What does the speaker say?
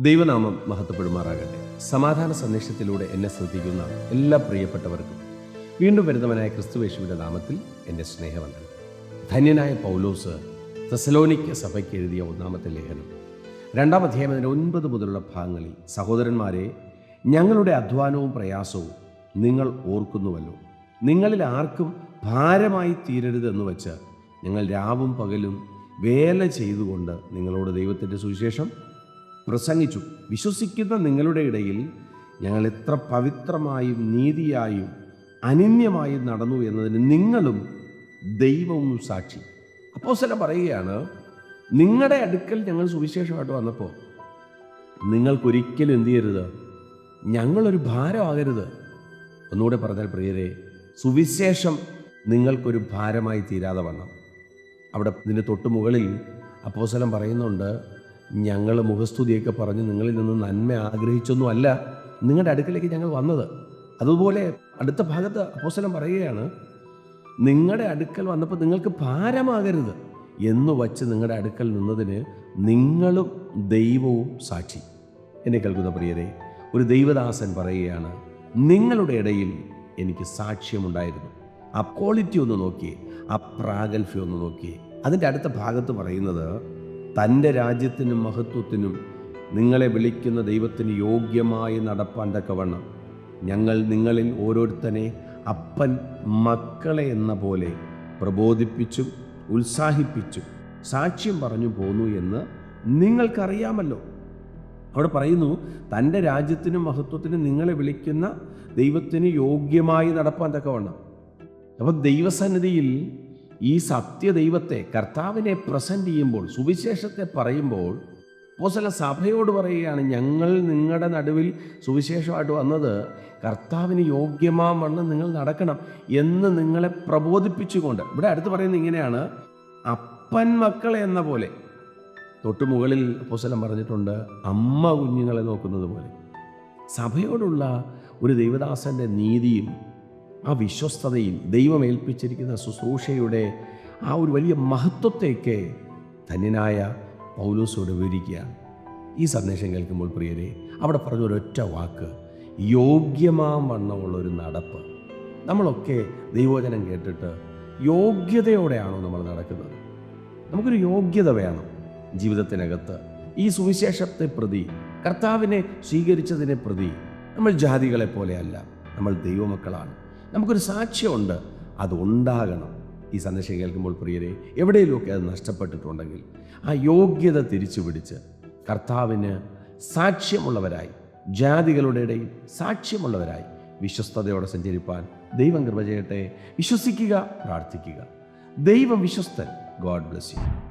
ദൈവനാമം മഹത്വപ്പെടുമാറാകട്ടെ. സമാധാന സന്ദേശത്തിലൂടെ എന്നെ ശ്രദ്ധിക്കുന്ന എല്ലാ പ്രിയപ്പെട്ടവർക്കും വീണ്ടും വരുന്നവനായ ക്രിസ്തുവേശുവിന്റെ നാമത്തിൽ എന്റെ സ്നേഹവന്ദനം. ധന്യനായ പൗലോസ് തെസലോനിക്ക സഭയ്ക്ക് എഴുതിയ ഒന്നാമത്തെ ലേഖനം. രണ്ടാം അധ്യായം അതിന്റെ ഒൻപത് മുതലുള്ള ഭാഗങ്ങളിൽ സഹോദരന്മാരെ ഞങ്ങളുടെ അധ്വാനവും പ്രയാസവും നിങ്ങൾ ഓർക്കുന്നുവല്ലോ. നിങ്ങളിൽ ആർക്കും ഭാരമായി തീരരുതെന്ന് വെച്ച് ഞങ്ങൾ രാവും പകലും വേല ചെയ്തുകൊണ്ട് നിങ്ങളോട് ദൈവത്തിന്റെ സുവിശേഷം പ്രസംഗിച്ചു. വിശ്വസിക്കുന്ന നിങ്ങളുടെ ഇടയിൽ ഞങ്ങൾ എത്ര പവിത്രമായും നീതിയായും അനന്യമായും നടന്നു എന്നതിന് നിങ്ങളും ദൈവവും സാക്ഷി. അപ്പോൾ അപ്പോസ്തലൻ പറയുകയാണ് നിങ്ങളുടെ അടുക്കൽ ഞങ്ങൾ സുവിശേഷമായിട്ട് വന്നപ്പോൾ നിങ്ങൾക്കൊരിക്കലും എന്തു ചെയ്യരുത്? ഞങ്ങളൊരു ഭാരമാകരുത്. ഒന്നുകൂടെ പറഞ്ഞാൽ പ്രിയരെ സുവിശേഷം നിങ്ങൾക്കൊരു ഭാരമായി തീരാതെ വണ്ണം. അവിടെ ഇതിന്റെ തൊട്ട് മുകളിൽ അപ്പോസലം പറയുന്നുണ്ട് ഞങ്ങൾ മുഖസ്തുതിയൊക്കെ പറഞ്ഞ് നിങ്ങളിൽ നിന്ന് നന്മ ആഗ്രഹിച്ചൊന്നുമല്ല. നിങ്ങളുടെ അടുക്കലേക്ക് ഞങ്ങൾ വന്നത്. അതുപോലെ അടുത്ത ഭാഗത്ത് അപ്പോസലം പറയുകയാണ് നിങ്ങളുടെ അടുക്കൽ വന്നപ്പോൾ നിങ്ങൾക്ക് ഭാരമാകരുത് എന്ന് വച്ച് നിങ്ങളുടെ അടുക്കൽ നിന്നതിന് നിങ്ങളും ദൈവവും സാക്ഷി. എന്നെ കേൾക്കുന്ന പ്രിയരെ ഒരു ദൈവദാസൻ പറയുകയാണ് നിങ്ങളുടെ ഇടയിൽ എനിക്ക് സാക്ഷ്യമുണ്ടായിരുന്നു. ആ ക്വാളിറ്റി ഒന്ന് നോക്കിയേ ആ പ്രാഗൽഭ്യം ഒന്ന് നോക്കിയേ. അതിന്റെ അടുത്ത ഭാഗത്ത് പറയുന്നത് തന്റെ രാജ്യത്തിനും മഹത്വത്തിനും നിങ്ങളെ വിളിക്കുന്ന ദൈവത്തിന് യോഗ്യമായി നടപ്പാൻ തക്കവണ്ണം. ഞങ്ങൾ നിങ്ങളിൽ ഓരോരുത്തനെ അപ്പൻ മക്കളെ എന്ന പോലെ പ്രബോധിപ്പിച്ചും ഉത്സാഹിപ്പിച്ചും സാക്ഷ്യം പറഞ്ഞു പോന്നു എന്ന് നിങ്ങൾക്കറിയാമല്ലോ. അവിടെ പറയുന്നു തന്റെ രാജ്യത്തിനും മഹത്വത്തിനും നിങ്ങളെ വിളിക്കുന്ന ദൈവത്തിന് യോഗ്യമായി നടപ്പാൻ തക്കവണ്ണം. അപ്പം ദൈവസന്നിധിയിൽ ഈ സത്യദൈവത്തെ കർത്താവിനെ പ്രസന്റ് ചെയ്യുമ്പോൾ സുവിശേഷത്തെ പറയുമ്പോൾ പോസല സഭയോട് പറയുകയാണ് ഞങ്ങൾ നിങ്ങളുടെ നടുവിൽ സുവിശേഷമായിട്ട് വന്നത് കർത്താവിന് യോഗ്യമാവണ്ണം നിങ്ങൾ നടക്കണം എന്ന് നിങ്ങളെ പ്രബോധിപ്പിച്ചുകൊണ്ട്. ഇവിടെ അടുത്ത് പറയുന്നത് ഇങ്ങനെയാണ് അപ്പൻ മക്കളെ എന്ന പോലെ. തൊട്ടു മുകളിൽ പറഞ്ഞിട്ടുണ്ട് അമ്മ കുഞ്ഞുങ്ങളെ നോക്കുന്നത് പോലെ. സഭയോടുള്ള ഒരു ദൈവദാസന്റെ നീതിയും ആ വിശ്വസ്തതയും ദൈവം ഏൽപ്പിച്ചിരിക്കുന്ന ശുശ്രൂഷയുടെ ആ ഒരു വലിയ മഹത്വത്തേക്ക് ധന്യനായ പൗലോസോട് വിവരിക്കുകയാണ് ഈ സന്ദേശം കേൾക്കുമ്പോൾ പ്രിയരെ അവിടെ പറഞ്ഞ ഒരൊറ്റ വാക്ക് യോഗ്യമാം വണ്ണമുള്ളൊരു നടപ്പ്. നമ്മളൊക്കെ ദൈവോചനം കേട്ടിട്ട് യോഗ്യതയോടെയാണോ നമ്മൾ നടക്കുന്നത്? നമുക്കൊരു യോഗ്യത വേണം ജീവിതത്തിനകത്ത്. ഈ സുവിശേഷത്തെ പ്രതി കർത്താവിനെ സ്വീകരിച്ചതിനെ പ്രതി നമ്മൾ ജാതികളെ പോലെയല്ല നമ്മൾ ദൈവമക്കളാണ്. നമുക്കൊരു സാക്ഷ്യമുണ്ട്. അതുണ്ടാകണം ഈ സന്ദേശം കേൾക്കുമ്പോൾ പ്രിയരെ എവിടെയെങ്കിലുമൊക്കെ അത് നഷ്ടപ്പെട്ടിട്ടുണ്ടെങ്കിൽ ആ യോഗ്യത തിരിച്ചു പിടിച്ച് കർത്താവിന് സാക്ഷ്യമുള്ളവരായി ജാതികളുടെ ഇടയിൽ സാക്ഷ്യമുള്ളവരായി വിശ്വസ്തയോടെ സഞ്ചരിപ്പാൻ ദൈവം കൃപ ചെയ്യട്ടെ. വിശ്വസിക്കുക പ്രാർത്ഥിക്കുക. ദൈവം വിശ്വസ്തൻ ഗോഡ് ബ്ലസ് യു.